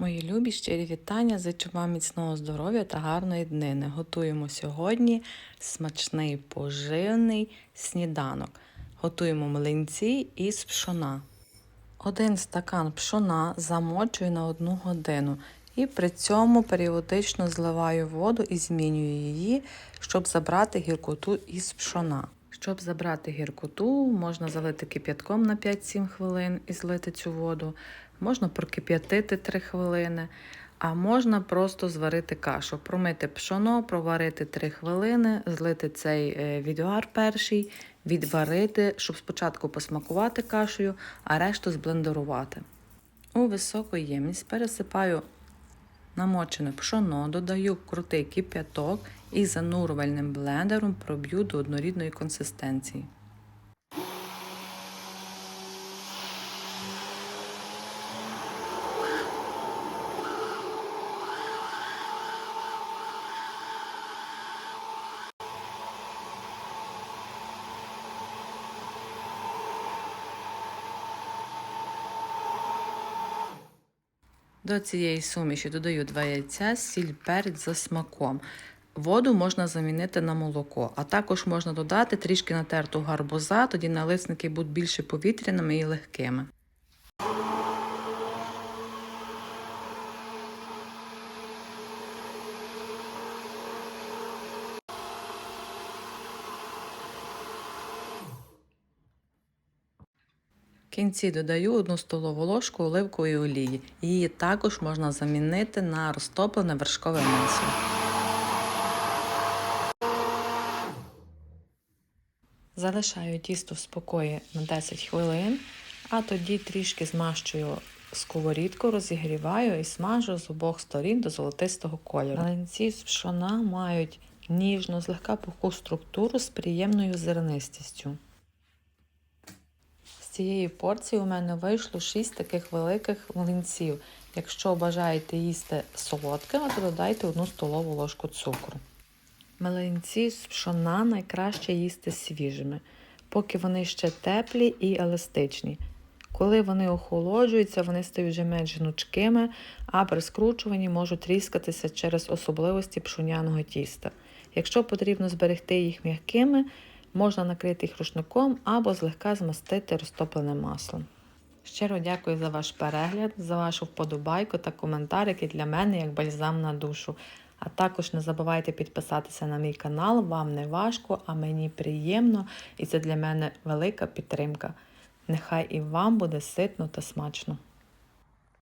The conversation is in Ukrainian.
Мої любі щирі вітання, зичу вам міцного здоров'я та гарної днини. Готуємо сьогодні смачний поживний сніданок. Готуємо млинці із пшона. Один стакан пшона замочую на одну годину і при цьому періодично зливаю воду і змінюю її, щоб забрати гіркоту із пшона. Щоб забрати гіркоту, можна залити кип'ятком на 5-7 хвилин і злити цю воду. Можна прокип'ятити 3 хвилини, а можна просто зварити кашу, промити пшоно, проварити 3 хвилини, злити цей е, відвар перший, відварити, щоб спочатку посмакувати кашею, а решту зблендерувати. У високу ємність пересипаю намочене пшоно, додаю крутий кип'яток і занурювальним блендером проб'ю до однорідної консистенції. До цієї суміші додаю 2 яйця, сіль перець за смаком. Воду можна замінити на молоко, а також можна додати трішки натерту гарбуза, тоді налисники будуть більше повітряними і легкими. Кінці додаю 1 столову ложку оливкової олії. Її також можна замінити на розтоплене вершкове масло. Залишаю тісто в спокої на 10 хвилин, а тоді трішки змащую сковорідку, розігріваю і смажу з обох сторін до золотистого кольору. Млинці з пшона мають ніжну, злегка пуху структуру з приємною зернистістю. Цієї порції у мене вийшло 6 таких великих млинців. Якщо бажаєте їсти солодкими, то додайте 1 столову ложку цукру. Млинці з пшона найкраще їсти свіжими, поки вони ще теплі і еластичні. Коли вони охолоджуються, вони стають вже менш гнучкими, а при скручуванні можуть тріскатися через особливості пшоняного тіста. Якщо потрібно зберегти їх м'якими, можна накрити їх рушником або злегка змастити розтопленим маслом. Щиро дякую за ваш перегляд, за вашу вподобайку та коментар, який для мене як бальзам на душу. А також не забувайте підписатися на мій канал, вам не важко, а мені приємно, і це для мене велика підтримка. Нехай і вам буде ситно та смачно.